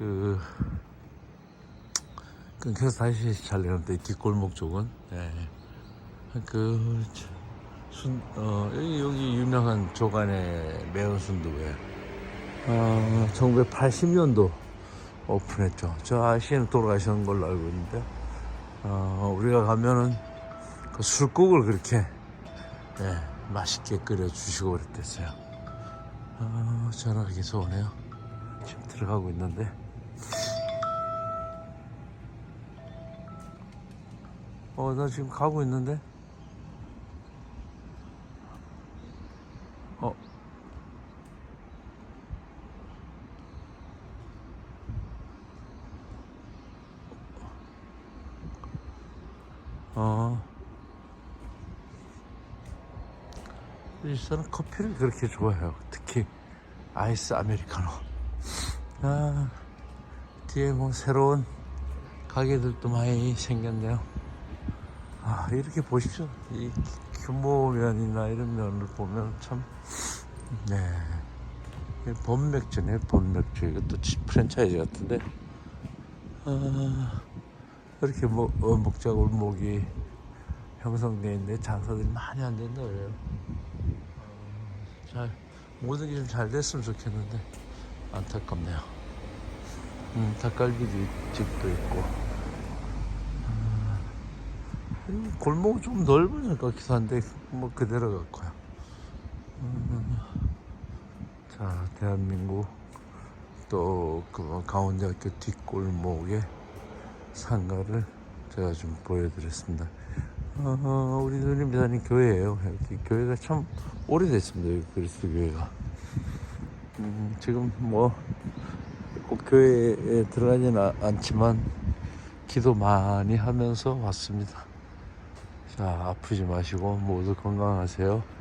그 끊겨서 다시 촬영했는데 뒷골목 쪽은 예. 그 순, 어, 여기, 여기 유명한 조간의 매운 순두부에 어, 1980년도 오픈했죠. 저 아저씨는 돌아가신 걸로 알고 있는데 어, 우리가 가면은 그 술국을 그렇게 예, 맛있게 끓여 주시고 그랬댔어요. 어, 전화가 계속 오네요. 지금 들어가고 있는데 어, 나 지금 가고 있는데 어. 어. 일산은 커피를 그렇게 좋아해요. 특히 아이스 아메리카노. 아, 뒤에 뭐 새로운 가게들도 많이 생겼네요. 아, 이렇게 보십시오. 이 규모면이나 이런 면을 보면 참, 네. 이게 본맥주네, 본맥주. 이것도 치- 프랜차이즈 같은데. 아, 이렇게 뭐, 어묵자 골목이 형성되어 있는데 장사들이 많이 안 된다 그래요. 어, 잘, 모든 게 좀 잘 됐으면 좋겠는데, 안타깝네요. 음, 닭갈비 집도 있고. 음, 골목은 좀 같기도 한데 뭐 그대로 같고요. 음, 자 대한민국 또 그 강원대학교 뒷골목의 상가를 제가 좀 보여드렸습니다. 어, 우리 누님 다닌 교회예요. 교회가 참 오래됐습니다. 그리스도 교회가. 음, 지금 뭐 꼭 교회에 들어가지는 아- 않지만 기도 많이 하면서 왔습니다. 자, 아프지 마시고 모두 건강하세요.